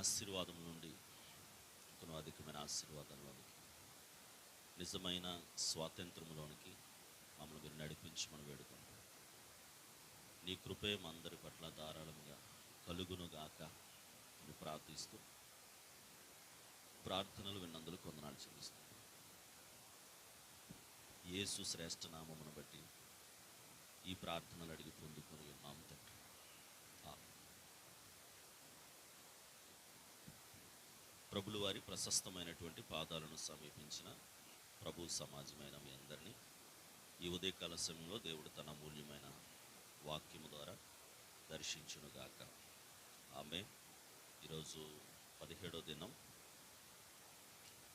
ఆశీర్వాదం నుండి కొను అధికమైన ఆశీర్వాదంలోనికి నిజమైన స్వాతంత్రంలోనికి మమ్మల్ని మీరు నడిపించి మనం వేడుకుంటాం నీ కృపే మా అందరి పట్ల ధారాళముగా కలుగును గాక అని ప్రార్థిస్తూ ప్రార్థనలు విన్నందులు కొందనాలు చెల్లిస్తాం యేసు శ్రేష్ఠ నామమును బట్టి ఈ ప్రార్థనలు అడిగి పొందుకొని ఉన్నాము తండ్రి. ప్రభులు వారి ప్రశస్తమైనటువంటి పాదాలను సమీపించిన ప్రభు సమాజమైన మీ అందరినీ. ఈ ఉదయకాల సమయంలో దేవుడు తన అమూల్యమైన వాక్యము ద్వారా దర్శించునుగాక. ఆమె ఈరోజు పదిహేడో దినం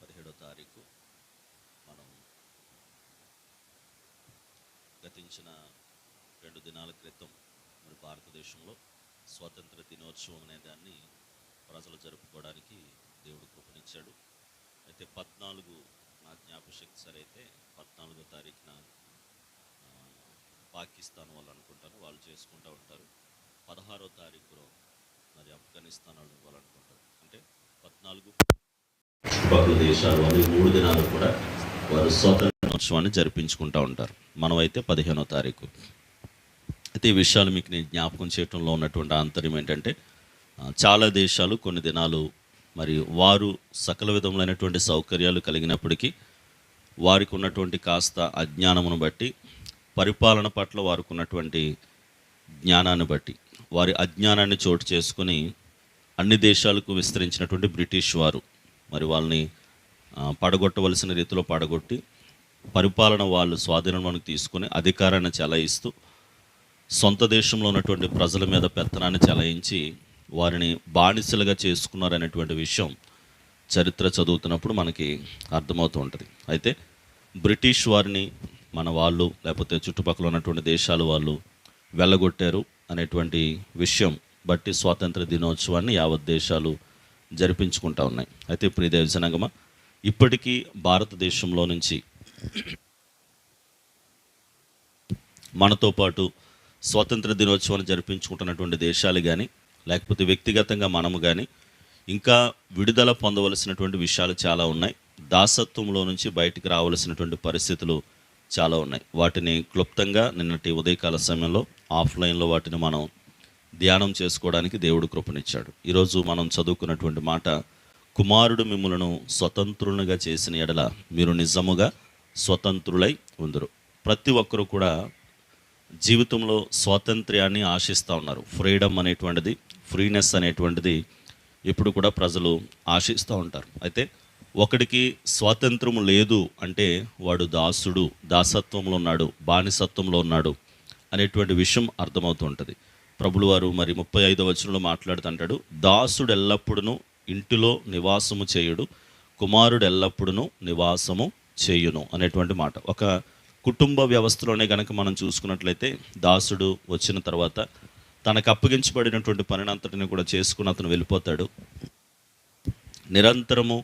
పదిహేడో తారీఖు మనం గతించిన రెండు దినాల క్రితం మరి భారతదేశంలో స్వాతంత్ర దినోత్సవం అనే దాన్ని ప్రజలు జరుపుకోవడానికి దేవుడు కృపనిచ్చాడు. అయితే పద్నాలుగు నా జ్ఞాపశక్తి సరే అయితే పద్నాలుగో తారీఖున పాకిస్తాన్ వాళ్ళు అనుకుంటారు వాళ్ళు చేసుకుంటూ ఉంటారు. పదహారో తారీఖులో మరి ఆఫ్ఘనిస్తాన్ వాళ్ళు వాళ్ళు అనుకుంటారు. అంటే పద్నాలుగు చుట్టుపక్కల దేశాలు వాళ్ళు మూడు దినాలు కూడా వారు స్వాతంత్ర దినోత్సవాన్ని జరిపించుకుంటూ ఉంటారు. మనం అయితే పదిహేనో తారీఖు. అయితే ఈ విషయాలు మీకు నేను జ్ఞాపకం చేయడంలో ఉన్నటువంటి ఆంతర్యం ఏంటంటే చాలా దేశాలు కొన్ని దినాలు మరి వారు సకల విధములైనటువంటి సౌకర్యాలు కలిగినప్పటికీ వారికి ఉన్నటువంటి కాస్త అజ్ఞానమును బట్టి పరిపాలన పట్ల వారికి ఉన్నటువంటి జ్ఞానాన్ని బట్టి వారి అజ్ఞానాన్ని చోటు చేసుకుని అన్ని దేశాలకు విస్తరించినటువంటి బ్రిటిష్ వారు మరి వాళ్ళని పడగొట్టవలసిన రీతిలో పడగొట్టి పరిపాలన వాళ్ళు స్వాధీనంలోనికి తీసుకుని అధికారాన్ని చెలాయిస్తూ సొంత దేశంలో ఉన్నటువంటి ప్రజల మీద పెత్తనాన్ని చెలాయించి వారిని బానిసలుగా చేసుకున్నారనేటువంటి విషయం చరిత్ర చదువుతున్నప్పుడు మనకి అర్థమవుతూ ఉంటుంది. అయితే బ్రిటిష్ వారిని మన వాళ్ళు లేకపోతే చుట్టుపక్కల ఉన్నటువంటి దేశాల వాళ్ళు వెళ్ళగొట్టారు అనేటువంటి విషయం బట్టి స్వాతంత్ర దినోత్సవాన్ని యావత్ దేశాలు జరిపించుకుంటా ఉన్నాయి. అయితే ప్రియ జనగమ ఇప్పటికీ భారతదేశంలో నుంచి మనతో పాటు స్వాతంత్ర దినోత్సవాన్ని జరిపించుకుంటున్నటువంటి దేశాలు కానీ లేకపోతే వ్యక్తిగతంగా మనము కానీ ఇంకా విడుదల పొందవలసినటువంటి విషయాలు చాలా ఉన్నాయి. దాసత్వంలో నుంచి బయటికి రావలసినటువంటి పరిస్థితులు చాలా ఉన్నాయి. వాటిని క్లుప్తంగా నిన్నటి ఉదయకాల సమయంలో ఆఫ్లైన్లో వాటిని మనం ధ్యానం చేసుకోవడానికి దేవుడు కృపనిచ్చాడు. ఈరోజు మనం చదువుకున్నటువంటి మాట కుమారుడు మిమ్మలను స్వతంత్రులుగా చేసిన ఎడల మీరు నిజముగా స్వతంత్రులై ఉందరు. ప్రతి ఒక్కరూ కూడా జీవితంలో స్వాతంత్ర్యాన్ని ఆశిస్తూ ఉన్నారు. ఫ్రీడమ్ అనేటువంటిది ఫ్రీనెస్ అనేటువంటిది ఇప్పుడు కూడా ప్రజలు ఆశిస్తూ ఉంటారు. అయితే ఒకడికి స్వాతంత్రము లేదు అంటే వాడు దాసుడు దాసత్వంలో ఉన్నాడు బానిసత్వంలో ఉన్నాడు అనేటువంటి విషయం అర్థమవుతూ ఉంటుంది. ప్రభులు వారు మరి ముప్పై ఐదో వచనంలో మాట్లాడుతుంటాడు దాసుడు ఎల్లప్పుడూ ఇంటిలో నివాసము చేయుడు కుమారుడు ఎల్లప్పుడూ నివాసము చేయును అనేటువంటి మాట. ఒక కుటుంబ వ్యవస్థలోనే కనుక మనం చూసుకున్నట్లయితే దాసుడు వచ్చిన తర్వాత తనకు అప్పగించబడినటువంటి పనినంతటిని కూడా చేసుకుని అతను వెళ్ళిపోతాడు. నిరంతరము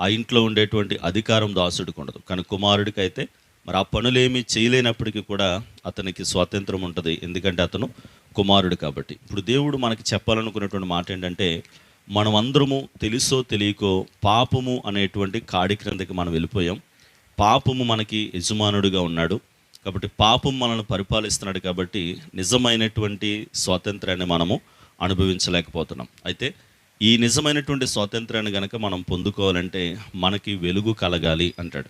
ఆ ఇంట్లో ఉండేటువంటి అధికారం దాసుడికి ఉండదు. కానీ కుమారుడికి అయితే మరి ఆ పనులేమీ చేయలేనప్పటికీ కూడా అతనికి స్వాతంత్రం ఉంటుంది. ఎందుకంటే అతను కుమారుడు కాబట్టి. ఇప్పుడు దేవుడు మనకి చెప్పాలనుకున్నటువంటి మాట ఏంటంటే మనం అందరము తెలుసో తెలియకో పాపము అనేటువంటి కాడి క్రిందకి మనం వెళ్ళిపోయాం. పాపము మనకి యజమానుడిగా ఉన్నాడు. కాబట్టి పాపం మనల్ని పరిపాలిస్తున్నాడు కాబట్టి నిజమైనటువంటి స్వాతంత్రాన్ని మనము అనుభవించలేకపోతున్నాం. అయితే ఈ నిజమైనటువంటి స్వాతంత్రాన్ని గనక మనం పొందుకోవాలంటే మనకి వెలుగు కలగాలి అంటాడు.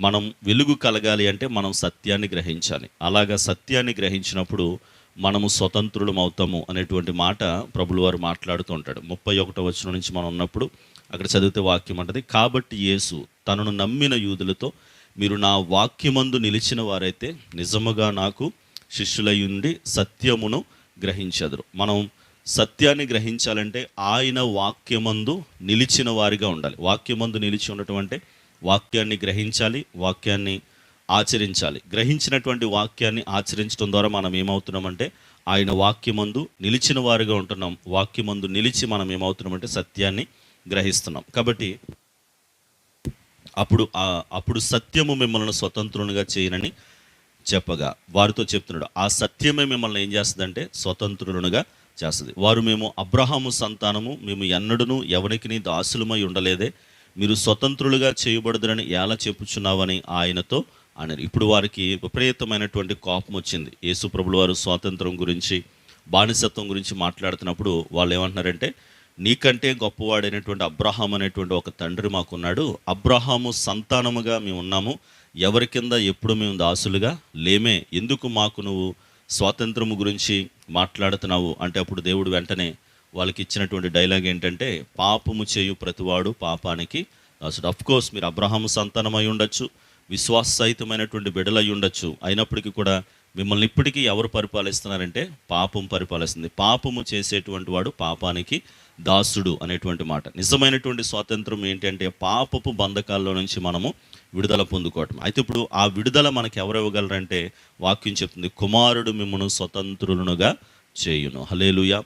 మనం వెలుగు కలగాలి అంటే మనం సత్యాన్ని గ్రహించాలి. అలాగా సత్యాన్ని గ్రహించినప్పుడు మనము స్వతంత్రులం అవుతాము అనేటువంటి మాట ప్రభులు వారు మాట్లాడుతూ ఉంటాడు. ముప్పై ఒకటో వచనం నుంచి మనం ఉన్నప్పుడు అక్కడ చదివితే వాక్యం అంటది కాబట్టి యేసు తనను నమ్మిన యూదులతో మీరు నా వాక్యమందు నిలిచిన వారైతే నిజముగా నాకు శిష్యులయ్యుండి సత్యమును గ్రహించదురు. మనం సత్యాన్ని గ్రహించాలంటే ఆయన వాక్యమందు నిలిచిన వారిగా ఉండాలి. వాక్యమందు నిలిచి ఉండటం అంటే వాక్యాన్ని గ్రహించాలి వాక్యాన్ని ఆచరించాలి. గ్రహించినటువంటి వాక్యాన్ని ఆచరించడం ద్వారా మనం ఏమవుతున్నామంటే ఆయన వాక్యమందు నిలిచిన వారిగా ఉంటున్నాం. వాక్యమందు నిలిచి మనం ఏమవుతున్నామంటే సత్యాన్ని గ్రహిస్తున్నాం. కాబట్టి అప్పుడు అప్పుడు సత్యము మిమ్మల్ని స్వతంత్రునిగా చేయనని చెప్పగా. వారితో చెప్తున్నాడు ఆ సత్యమే మిమ్మల్ని ఏం చేస్తుందంటే స్వతంత్రులుగా చేస్తుంది. వారు మేము అబ్రహాము సంతానము మేము ఎన్నడను ఎవరికి దాసులమై ఉండలేదే. మీరు స్వతంత్రులుగా చేయబడదురని ఎలా చెప్పుచున్నావని ఆయనతో అన్నారు ఇప్పుడు వారికి విపరీతమైనటువంటి కోపం వచ్చింది. యేసుప్రభులు వారు స్వాతంత్రం గురించి బానిసత్వం గురించి మాట్లాడుతున్నప్పుడు వాళ్ళు ఏమంటున్నారంటే నీకంటే గొప్పవాడైనటువంటి అబ్రహాం అనేటువంటి ఒక తండ్రి మాకున్నాడు. అబ్రహాము సంతానముగా మేము ఉన్నాము. ఎవరి కింద ఎప్పుడు మేము దాసులుగా లేమే. ఎందుకు మాకు నువ్వు స్వాతంత్రము గురించి మాట్లాడుతున్నావు? అంటే అప్పుడు దేవుడు వెంటనే వాళ్ళకి ఇచ్చినటువంటి డైలాగ్ ఏంటంటే పాపము చేయు ప్రతివాడు పాపానికి దాసుడు. అఫ్కోర్స్ మీరు అబ్రహాము సంతానమై ఉండొచ్చు. విశ్వాసహితమైనటువంటి బిడలై ఉండొచ్చు. అయినప్పటికీ కూడా మిమ్మల్ని ఇప్పటికీ ఎవరు పరిపాలిస్తున్నారంటే పాపం పరిపాలిస్తుంది. పాపము చేసేటువంటి వాడు పాపానికి దాసుడు అనేటువంటి మాట. నిజమైనటువంటి స్వాతంత్రం ఏంటంటే పాపపు బంధకాల్లో నుంచి మనము విడుదల పొందుకోవటం. అయితే ఇప్పుడు ఆ విడుదల మనకు ఎవరు ఇవ్వగలరంటే వాక్యం చెప్తుంది కుమారుడు మిమ్మను స్వతంత్రులునుగా చేయును. హలేలుయ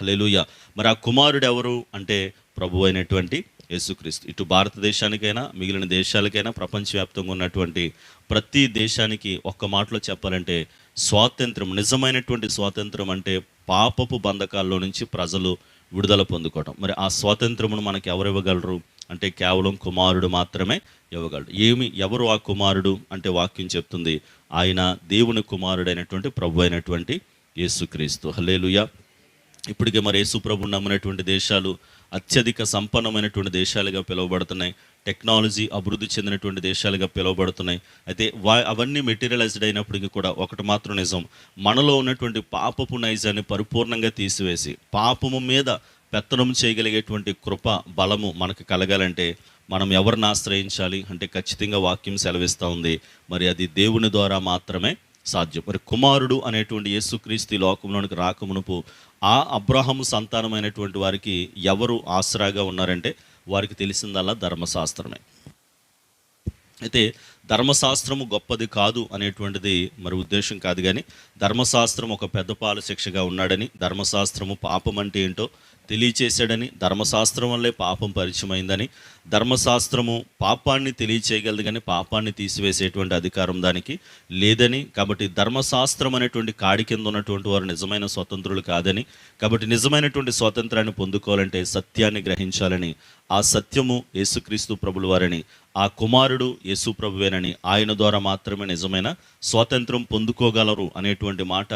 హలేలుయ మరి ఆ కుమారుడు ఎవరు అంటే ప్రభు అయినటువంటి యేసుక్రీస్తు. ఇటు భారతదేశానికైనా మిగిలిన దేశాలకైనా ప్రపంచవ్యాప్తంగా ఉన్నటువంటి ప్రతి దేశానికి ఒక్క మాటలో చెప్పాలంటే స్వాతంత్రం నిజమైనటువంటి స్వాతంత్రం అంటే పాపపు బంధకాల్లో నుంచి ప్రజలు విడుదల పొందుకోవటం. మరి ఆ స్వాతంత్రమును మనకి ఎవరు ఇవ్వగలరు? అంటే కేవలం కుమారుడు మాత్రమే ఇవ్వగలడు. ఏమి ఎవరు ఆ కుమారుడు? అంటే వాక్యం చెప్తుంది ఆయన దేవుని కుమారుడైనటువంటి ప్రభు అయినటువంటి యేసుక్రీస్తు. హలేలుయ ఇప్పటికే మరి యేసుప్రభు నమ్మినటువంటి దేశాలు అత్యధిక సంపన్నమైనటువంటి దేశాలుగా పిలువబడుతున్నాయి. టెక్నాలజీ అభివృద్ధి చెందినటువంటి దేశాలుగా పిలువబడుతున్నాయి. అయితే వా అవన్నీ మెటీరియలైజ్డ్ అయినప్పటికీ కూడా ఒకటి మాత్రం నిజం. మనలో ఉన్నటువంటి పాపపు నైజాన్ని పరిపూర్ణంగా తీసివేసి పాపము మీద పెత్తనం చేయగలిగేటువంటి కృప బలము మనకు కలగాలంటే మనం ఎవరిని ఆశ్రయించాలి? అంటే ఖచ్చితంగా వాక్యం సెలవిస్తూ ఉంది. మరి అది దేవుని ద్వారా మాత్రమే సాధ్యం. మరి కుమారుడు అనేటువంటి యేసుక్రీస్తు లోకంలోనికి రాకమునుపు ఆ అబ్రహం సంతానమైనటువంటి వారికి ఎవరు ఆసరాగా ఉన్నారంటే వారికి తెలిసిందల్లా ధర్మశాస్త్రమే. అయితే ధర్మశాస్త్రము గొప్పది కాదు అనేటువంటిది మరి ఉద్దేశం కాదు కానీ ధర్మశాస్త్రం ఒక పెద్ద పాల శిక్షగా ఉన్నాడని ధర్మశాస్త్రము పాపం అంటే ఏంటో తెలియచేశాడని ధర్మశాస్త్రం వల్లే పాపం పరిచయమైందని ధర్మశాస్త్రము పాపాన్ని తెలియచేయగలదు కానీ పాపాన్ని తీసివేసేటువంటి అధికారం దానికి లేదని కాబట్టి ధర్మశాస్త్రం అనేటువంటి కాడి కింద ఉన్నటువంటి వారు నిజమైన స్వతంత్రులు కాదని కాబట్టి నిజమైనటువంటి స్వాతంత్రాన్ని పొందుకోవాలంటే సత్యాన్ని గ్రహించాలని ఆ సత్యము యేసుక్రీస్తు ప్రభుల వారని ఆ కుమారుడు యేసు ప్రభువేనని ఆయన ద్వారా మాత్రమే నిజమైన స్వాతంత్రం పొందుకోగలరు అనేటువంటి మాట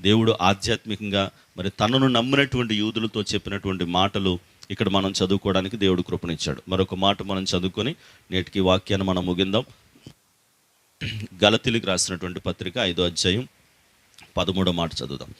దేవుడు ఆధ్యాత్మికంగా మరి తనను నమ్మినటువంటి యూదులతో చెప్పినటువంటి మాటలు ఇక్కడ మనం చదువుకోవడానికి దేవుడు కృపనిచ్చాడు. మరొక మాట మనం చదువుకొని నేటికి వాక్యాన్ని మనం ముగిందాం. గలతిలికి రాసినటువంటి పత్రిక ఐదో అధ్యాయం పదమూడో మాట చదువుదాం.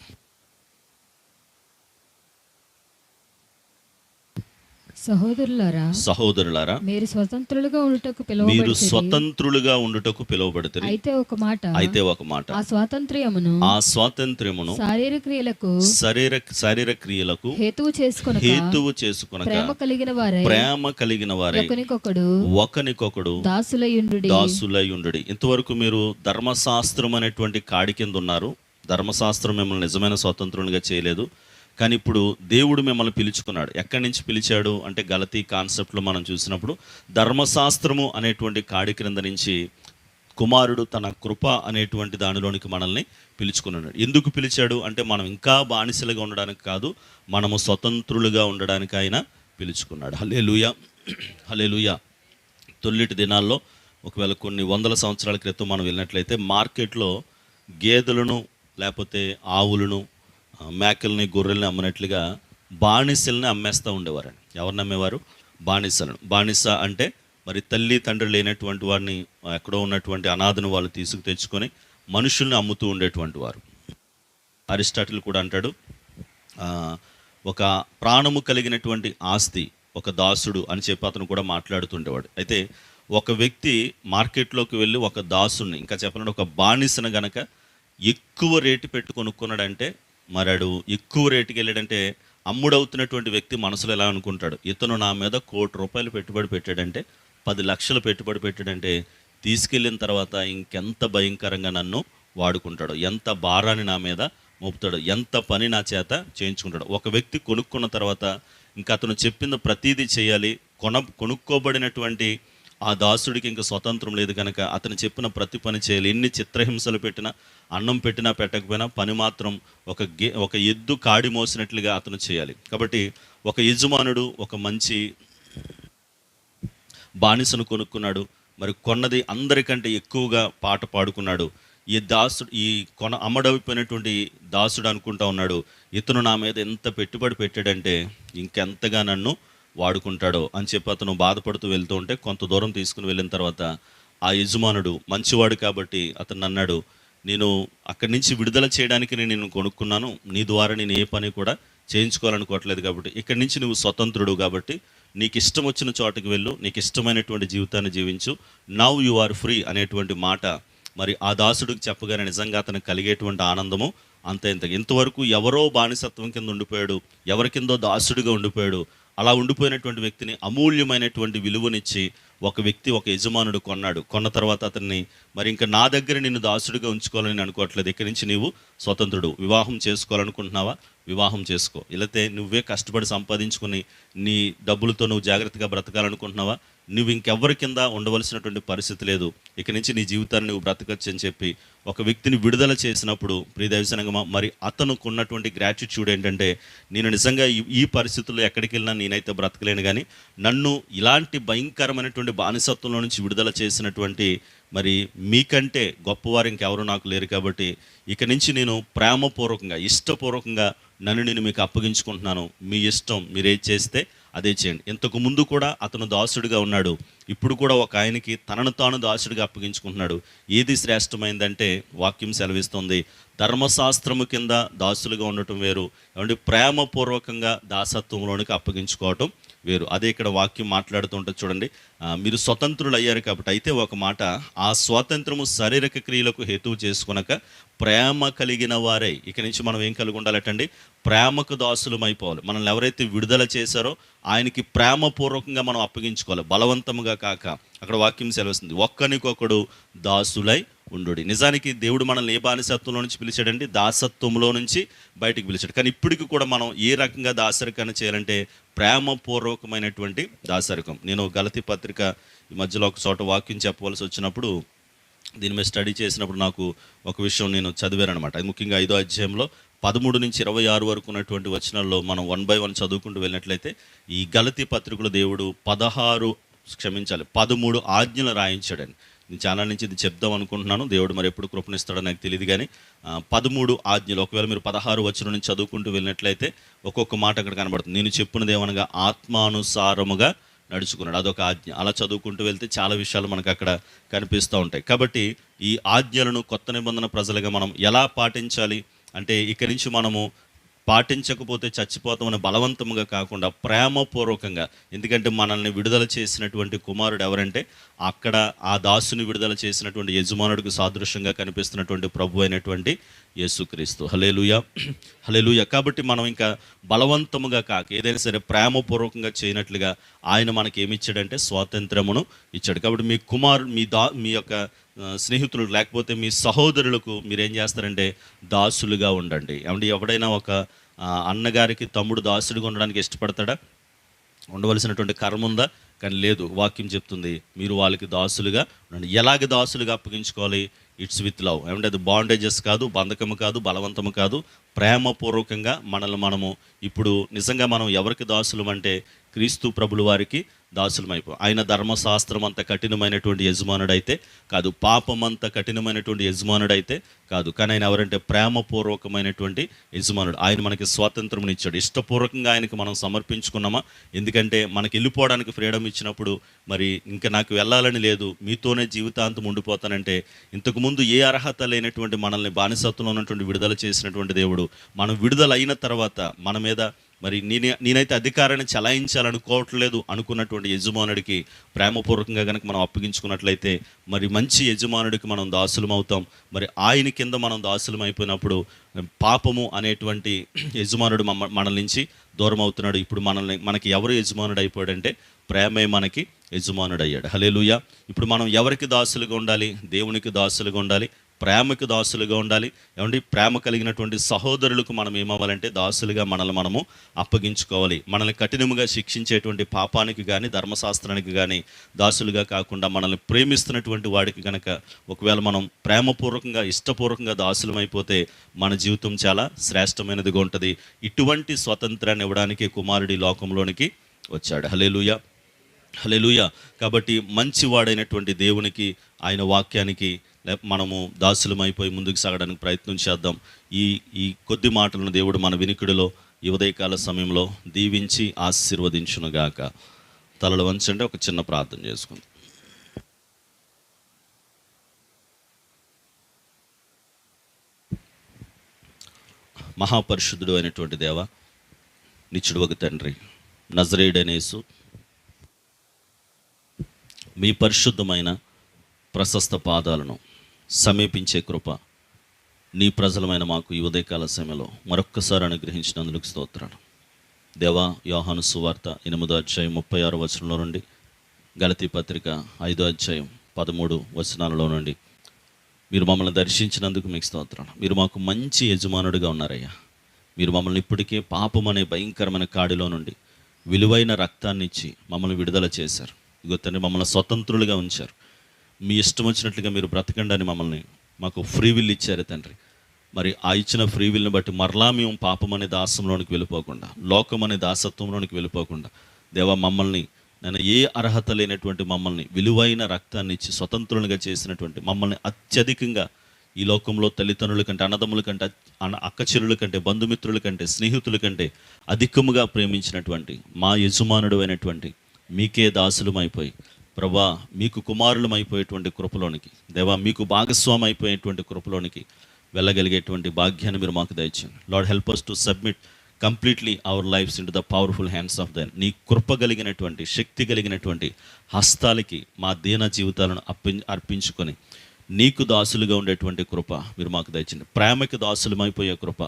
సహోదరులారా సహోదరులారా మీరు స్వతంత్రులుగా ఉండుటకు మీరు పిలువబడి స్వతంత్రులుగా ఉండుటకు పిలువబడుతుంది అయితే ఒక మాట అయితే ఒక మాట. ఆ స్వాతంత్ర్యమును ఆ స్వాతంత్ర్యమును శారీరక క్రియలకు శరీర శరీర క్రియలకు హేతువు చేసుకొనక హేతువు చేసుకునక ప్రేమ కలిగిన వారే ప్రేమ కలిగిన వారే ఒకనికొకడు ఒకనికొకడు దాసులయుండు దాసులై ఉండుడి ఇంతవరకు మీరు ధర్మశాస్త్రం అనేటువంటి కాడి కింద ఉన్నారు. ధర్మశాస్త్రం మిమ్మల్ని నిజమైన స్వతంత్రునిగా చేయలేదు. కానీ ఇప్పుడు దేవుడు మిమ్మల్ని పిలుచుకున్నాడు. ఎక్కడి నుంచి పిలిచాడు? అంటే గలతీ కాన్సెప్ట్లో మనం చూసినప్పుడు ధర్మశాస్త్రము అనేటువంటి కాడి క్రింద నుంచి కుమారుడు తన కృప అనేటువంటి దానిలోనికి మనల్ని పిలుచుకున్నాడు. ఎందుకు పిలిచాడు? అంటే మనం ఇంకా బానిసలుగా ఉండడానికి కాదు మనము స్వతంత్రులుగా ఉండడానికి ఆయన పిలుచుకున్నాడు. హలే లూయ హలే లూయ తొల్లిటి దినాల్లో ఒకవేళ కొన్ని వందల సంవత్సరాల క్రితం మనం వెళ్ళినట్లయితే మార్కెట్లో గేదెలను లేకపోతే ఆవులను మేకల్ని గొర్రెల్ని అమ్మినట్లుగా బానిసల్ని అమ్మేస్తూ ఉండేవారని. ఎవరిని అమ్మేవారు? బానిసలను. బానిస అంటే మరి తల్లి తండ్రి లేనటువంటి వారిని ఎక్కడో ఉన్నటువంటి అనాథను వాళ్ళు తీసుకు తెచ్చుకొని మనుషుల్ని అమ్ముతూ ఉండేటువంటి వారు. అరిస్టాటిల్ కూడా అంటాడు ఒక ప్రాణము కలిగినటువంటి ఆస్తి ఒక దాసుడు అని చెప్పి అతను కూడా మాట్లాడుతుండేవాడు. అయితే ఒక వ్యక్తి మార్కెట్లోకి వెళ్ళి ఒక దాసుని ఇంకా చెప్పాలంటే ఒక బానిసను గనక ఎక్కువ రేటు పెట్టి కొనుక్కున్నాడంటే మరాడు ఎక్కువ రేటుకి వెళ్ళాడంటే అమ్ముడవుతున్నటువంటి వ్యక్తి మనసులో ఎలా అనుకుంటాడు? ఇతను నా మీద కోటి రూపాయలు పెట్టుబడి పెట్టాడంటే పది లక్షలు పెట్టుబడి పెట్టాడంటే తీసుకెళ్ళిన తర్వాత ఇంకెంత భయంకరంగా నన్ను వాడుకుంటాడు? ఎంత భారాన్ని నా మీద మోపుతాడు? ఎంత పని నా చేత చేయించుకుంటాడు? ఒక వ్యక్తి కొనుక్కున్న తర్వాత ఇంకా అతను చెప్పింది ప్రతీది చేయాలి కొన కొనుక్కోబడినటువంటి ఆ దాసుడికి ఇంకా స్వతంత్రం లేదు కనుక అతను చెప్పిన ప్రతి పని చేయాలి. ఎన్ని చిత్రహింసలు పెట్టినా అన్నం పెట్టినా పెట్టకపోయినా పని మాత్రం ఒక గే ఒక ఎద్దు కాడి మోసినట్లుగా అతను చేయాలి. కాబట్టి ఒక యజమానుడు ఒక మంచి బానిసను కొనుక్కున్నాడు. మరి కొన్నది అందరికంటే ఎక్కువగా పాట పాడుకున్నాడు. ఈ దాసుడు ఈ కొన అమ్మడైపోయినటువంటి దాసుడు అనుకుంటా ఉన్నాడు. ఇతను నా మీద ఎంత పెట్టుబడి పెట్టాడంటే ఇంకెంతగా నన్ను వాడుకుంటాడో అని చెప్పి అతను బాధపడుతూ వెళ్తూ ఉంటే కొంత దూరం తీసుకుని వెళ్ళిన తర్వాత ఆ యజమానుడు మంచివాడు కాబట్టి అతను అన్నాడు నేను అక్కడి నుంచి విడుదల చేయడానికి నేను నిన్ను కొనుక్కున్నాను. నీ ద్వారా నేను ఏ పని కూడా చేయించుకోవాలనుకోవట్లేదు కాబట్టి ఇక్కడి నుంచి నువ్వు స్వతంత్రుడు కాబట్టి నీకు ఇష్టం వచ్చిన చోటకి వెళ్ళు. నీకు ఇష్టమైనటువంటి జీవితాన్ని జీవించు. నవ్ యు ఆర్ ఫ్రీ అనేటువంటి మాట. మరి ఆ దాసుడికి చెప్పగానే నిజంగా అతనికి కలిగేటువంటి ఆనందము అంత ఇంత ఇంతవరకు ఎవరో బానిసత్వం కింద ఉండిపోయాడు. ఎవరి కిందో దాసుడిగా ఉండిపోయాడు. అలా ఉండిపోయినటువంటి వ్యక్తిని అమూల్యమైనటువంటి విలువనిచ్చి ఒక వ్యక్తి ఒక యజమానుడు కొన్నాడు. కొన్న తర్వాత అతన్ని మరి ఇంకా నా దగ్గర నిన్ను దాసుడిగా ఉంచుకోవాలని అనుకోవట్లేదు. ఇక్కడి నుంచి నీవు స్వతంత్రుడు. వివాహం చేసుకోవాలనుకుంటున్నావా? వివాహం చేసుకో. ఇలాతే నువ్వే కష్టపడి సంపాదించుకుని నీ డబ్బులతో నువ్వు జాగ్రత్తగా బ్రతకాలనుకుంటున్నావా? నువ్వు ఇంకెవ్వరి కింద ఉండవలసినటువంటి పరిస్థితి లేదు. ఇక నుంచి నీ జీవితాన్ని నువ్వు బ్రతకచ్చు అని చెప్పి ఒక వ్యక్తిని విడుదల చేసినప్పుడు ప్రియదైవసనంగమ మరి అతనుకు ఉన్నటువంటి గ్రాటిట్యూడ్ ఏంటంటే నేను నిజంగా ఈ- ఈ పరిస్థితుల్లో ఎక్కడికి వెళ్ళినా నేనైతే బ్రతకలేను కానీ నన్ను ఇలాంటి భయంకరమైనటువంటి బానిసత్వంలో నుంచి విడుదల చేసినటువంటి మరి మీకంటే గొప్పవారు ఇంకెవరు నాకు లేరు కాబట్టి ఇక నుంచి నేను ప్రేమపూర్వకంగా ఇష్టపూర్వకంగా నన్ను నేను మీకు అప్పగించుకుంటున్నాను. మీ ఇష్టం మీరే చేస్తే అదే చేయండి. ఇంతకు ముందు కూడా అతను దాసుడిగా ఉన్నాడు. ఇప్పుడు కూడా ఒక ఆయనకి తనను తాను దాసుడిగా అప్పగించుకుంటున్నాడు. ఏది శ్రేష్టమైందంటే వాక్యం సెలవిస్తుంది. ధర్మశాస్త్రము కింద దాసులుగా ఉండటం వేరు. ఏమంటే ప్రేమపూర్వకంగా దాసత్వంలోనికి అప్పగించుకోవటం వేరు. అదే ఇక్కడ వాక్యం మాట్లాడుతుంటే చూడండి. మీరు స్వతంత్రులు అయ్యారు కాబట్టి అయితే ఒక మాట ఆ స్వాతంత్రము శారీరక క్రియలకు హేతువు చేసుకునక ప్రేమ కలిగిన వారే. ఇక నుంచి మనం ఏం కలిగి ఉండాలటండి ప్రేమకు దాసులం అయిపోవాలి మనల్ని ఎవరైతే విడుదల చేశారో ఆయనకి ప్రేమపూర్వకంగా మనం అప్పగించుకోవాలి. బలవంతముగా కాక అక్కడ వాక్యం సెలవుస్తుంది. ఒక్కనికొకడు దాసులై ఉండు నిజానికి దేవుడు మనల్ని ఏ బానిసత్వంలో నుంచి పిలిచాడండి? దాసత్వంలో నుంచి బయటకు పిలిచాడు. కానీ ఇప్పటికి కూడా మనం ఏ రకంగా దాసరికాన్ని చేయాలంటే ప్రేమపూర్వకమైనటువంటి దాసరికం. నేను గలతి పత్రిక ఈ మధ్యలో ఒక చోట వాక్యం చెప్పవలసి వచ్చినప్పుడు దీని మీద స్టడీ చేసినప్పుడు నాకు ఒక విషయం నేను చదివాను అనమాట అది ముఖ్యంగా ఐదో అధ్యాయంలో పదమూడు నుంచి ఇరవై ఆరు వరకు ఉన్నటువంటి వచనాల్లో మనం వన్ బై వన్ చదువుకుంటూ వెళ్ళినట్లయితే ఈ గలతి పత్రికలు దేవుడు పదహారు క్షమించాలి. పదమూడు ఆజ్ఞలు రాయించాడని. నేను చాలా నుంచి ఇది చెప్దాం అనుకుంటున్నాను. దేవుడు మరి ఎప్పుడు కృపణిస్తాడో నాకు తెలియదు కానీ పదమూడు ఆజ్ఞలు. ఒకవేళ మీరు పదహారు వచ్చిన నుంచి చదువుకుంటూ వెళ్ళినట్లయితే ఒక్కొక్క మాట అక్కడ కనబడుతుంది. నేను చెప్పినది ఏమనగా ఆత్మానుసారముగా నడుచుకున్నాడు. అదొక ఆజ్ఞ. అలా చదువుకుంటూ వెళ్తే చాలా విషయాలు మనకు అక్కడ కనిపిస్తూ ఉంటాయి. కాబట్టి ఈ ఆజ్ఞలను కొత్త నిబంధన ప్రజలుగా మనం ఎలా పాటించాలి? అంటే ఇక్కడి నుంచి మనము పాటించకపోతే చచ్చిపోతామని బలవంతముగా కాకుండా ప్రేమపూర్వకంగా. ఎందుకంటే మనల్ని విడుదల చేసినటువంటి కుమారుడు ఎవరంటే అక్కడ ఆ దాసుని విడుదల చేసినటువంటి యజమానుడికి సాదృశ్యంగా కనిపిస్తున్నటువంటి ప్రభు అయినటువంటి యేసుక్రీస్తు. హలేలుయ హలేలుయ కాబట్టి మనం ఇంకా బలవంతముగా కాక ఏదైనా సరే ప్రేమపూర్వకంగా చేయనట్లుగా ఆయన మనకి ఏమి ఇచ్చాడంటే స్వాతంత్రమును ఇచ్చాడు. కాబట్టి మీ కుమారు మీ దా మీ యొక్క స్నేహితులు లేకపోతే మీ సహోదరులకు మీరేం చేస్తారంటే దాసులుగా ఉండండి. ఏమంటే ఎవడైనా ఒక అన్నగారికి తమ్ముడు దాసుడిగా ఉండడానికి ఇష్టపడతాడా? ఉండవలసినటువంటి కర్మ ఉందా? కానీ లేదు వాక్యం చెప్తుంది మీరు వాళ్ళకి దాసులుగా ఉండండి. ఎలాగ దాసులుగా అప్పగించుకోవాలి? It's with love. ఏమంటే అది బాండేజెస్ కాదు బంధకము కాదు బలవంతము కాదు ప్రేమపూర్వకంగా మనల్ని మనము ఇప్పుడు నిజంగా మనం ఎవరికి దాసులం అంటే క్రీస్తు ప్రభులు వారికి దాసులమైపో. ఆయన ధర్మశాస్త్రం అంత కఠినమైనటువంటి యజమానుడైతే కాదు పాపం అంత కఠినమైనటువంటి యజమానుడైతే కాదు. కానీ ఆయన ఎవరంటే ప్రేమపూర్వకమైనటువంటి యజమానుడు. ఆయన మనకి స్వాతంత్రం ఇచ్చాడు. ఇష్టపూర్వకంగా ఆయనకి మనం సమర్పించుకున్నామా? ఎందుకంటే మనకి వెళ్ళిపోవడానికి ఫ్రీడమ్ ఇచ్చినప్పుడు మరి ఇంకా నాకు వెళ్ళాలని లేదు మీతోనే జీవితాంతం ఉండిపోతానంటే ఇంతకుముందు ఏ అర్హత లేనటువంటి మనల్ని బానిసత్వంలో ఉన్నటువంటి విడుదల చేసినటువంటి దేవుడు మనం విడుదల అయిన తర్వాత మన మీద మరి నేనే నేనైతే అధికారాన్ని చలాయించాలనుకోవట్లేదు అనుకున్నటువంటి యజమానుడికి ప్రేమపూర్వకంగా కనుక మనం అప్పగించుకున్నట్లయితే మరి మంచి యజమానుడికి మనం దాసులం అవుతాం. మరి ఆయన కింద మనం దాసులం అయిపోయినప్పుడు పాపము అనేటువంటి యజమానుడు మమ్మ మనల నుంచి దూరం అవుతున్నాడు. ఇప్పుడు మనల్ని మనకి ఎవరు యజమానుడు అయిపోయాడంటే ప్రేమే మనకి యజమానుడు అయ్యాడు హలేలుయ ఇప్పుడు మనం ఎవరికి దాసులుగా ఉండాలి? దేవునికి దాసులుగా ఉండాలి. ప్రేమకు దాసులుగా ఉండాలి. ఏమండి? ప్రేమ కలిగినటువంటి సహోదరులకు మనం ఏమవ్వాలంటే దాసులుగా మనల్ని మనము అప్పగించుకోవాలి. మనల్ని కఠినముగా శిక్షించేటువంటి పాపానికి కానీ ధర్మశాస్త్రానికి కానీ దాసులుగా కాకుండా మనల్ని ప్రేమిస్తున్నటువంటి వాడికి కనుక ఒకవేళ మనం ప్రేమపూర్వకంగా ఇష్టపూర్వకంగా దాసులమైపోతే మన జీవితం చాలా శ్రేష్టమైనదిగా ఉంటుంది. ఇటువంటి స్వతంత్రాన్ని ఇవ్వడానికి కుమారుడి లోకంలోనికి వచ్చాడు. హలేలుయ హలెలుయ కాబట్టి మంచివాడైనటువంటి దేవునికి ఆయన వాక్యానికి లే- మనము దాసులమైపోయి ముందుకు సాగడానికి ప్రయత్నం చేద్దాం. ఈ ఈ కొద్ది మాటలను దేవుడు మన వినికిడిలో ఈ ఉదయకాల సమయంలో దీవించి ఆశీర్వదించునుగాక. తలలు వంచండి ఒక చిన్న ప్రార్థన చేసుకుందాం. మహాపరిశుద్ధుడు అయినటువంటి దేవ నిచ్చుడు ఒక తండ్రి నజరేడనేసు మీ పరిశుద్ధమైన ప్రశస్త పాదాలను సమీపించే కృప నీ ప్రజలమైన మాకు ఈ ఉదయకాల సమయంలో మరొక్కసారి అనుగ్రహించినందుకు స్తోత్రాలు. దేవా యోహాను సువార్త ఎనిమిదో అధ్యాయం ముప్పై ఆరు వచనంలో నుండి గలతీ పత్రిక ఐదో అధ్యాయం పదమూడు వచనాలలో నుండి. మీరు మమ్మల్ని దర్శించినందుకు మీకు స్తోత్రాలు. మీరు మాకు మంచి యజమానుడిగా ఉన్నారయ్యా. మీరు మమ్మల్ని ఇప్పటికే పాపం అనే భయంకరమైన కాడిలో నుండి విలువైన రక్తాన్ని ఇచ్చి మమ్మల్ని విడుదల చేశారు. ఇగో తండ్రి మమ్మల్ని స్వతంత్రులుగా ఉంచారు. మీ ఇష్టం వచ్చినట్లుగా మీరు బ్రతకండి అని మమ్మల్ని మాకు ఫ్రీ విల్ ఇచ్చారు తండ్రి. మరి ఆ ఇచ్చిన ఫ్రీ విల్ని బట్టి మరలా మేము పాపం అనే దాసంలోనికి వెళ్ళిపోకుండా లోకం అనే దాసత్వంలోనికి వెళ్ళిపోకుండా దేవా మమ్మల్ని నేను ఏ అర్హత లేనటువంటి మమ్మల్ని విలువైన రక్తాన్ని ఇచ్చి స్వతంత్రులుగా చేసినటువంటి మమ్మల్ని అత్యధికంగా ఈ లోకంలో తల్లిదండ్రుల కంటే అన్నదమ్ముల కంటే అన్న అక్కచెరుల కంటే బంధుమిత్రుల కంటే స్నేహితుల కంటే అధికముగా ప్రేమించినటువంటి మా యజమానుడు అయినటువంటి మీకే దాసులమైపోయి ప్రభా మీకు కుమారులమైపోయేటువంటి కృపలోనికి దేవా మీకు భాగస్వామి అయిపోయేటువంటి కృపలోనికి వెళ్ళగలిగేటువంటి భాగ్యాన్ని మీరు మాకు దయచేయండి. Lord help us to submit completely our lifes in the powerful hands of then నీ కృప కలిగినటువంటి శక్తి కలిగినటువంటి హస్తాలకి మా దీన జీవితాలను అప్పి అర్పించుకొని నీకు దాసులుగా ఉండేటువంటి కృప మీరు మాకు దయచండి ప్రేమకి దాసులమైపోయే కృప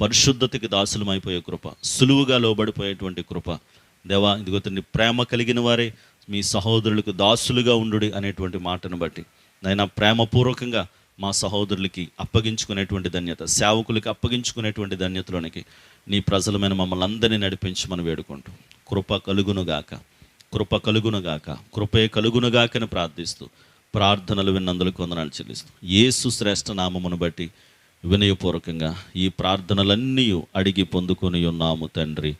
పరిశుద్ధతకి దాసులమైపోయే కృప సులువుగా లోబడిపోయేటువంటి కృప. దేవా ఇదిగో ప్రేమ కలిగిన వారే మీ సహోదరులకు దాసులుగా ఉండు అనేటువంటి మాటను బట్టి నైనా ప్రేమపూర్వకంగా మా సహోదరులకి అప్పగించుకునేటువంటి ధన్యత సేవకులకి అప్పగించుకునేటువంటి ధన్యతలోనికి నీ ప్రజలమైన మమ్మల్ని అందరినీ నడిపించమని వేడుకుంటూ కృప కలుగునుగాక కృప కలుగునుగాక కృపే కలుగునుగాకని ప్రార్థిస్తూ ప్రార్థనలు విన్నందులకు వందనాలు చెల్లిస్తూ యేసు శ్రేష్ఠ నామమును బట్టి వినయపూర్వకంగా ఈ ప్రార్థనలన్నీ అడిగి పొందుకొని ఉన్నాము తండ్రి.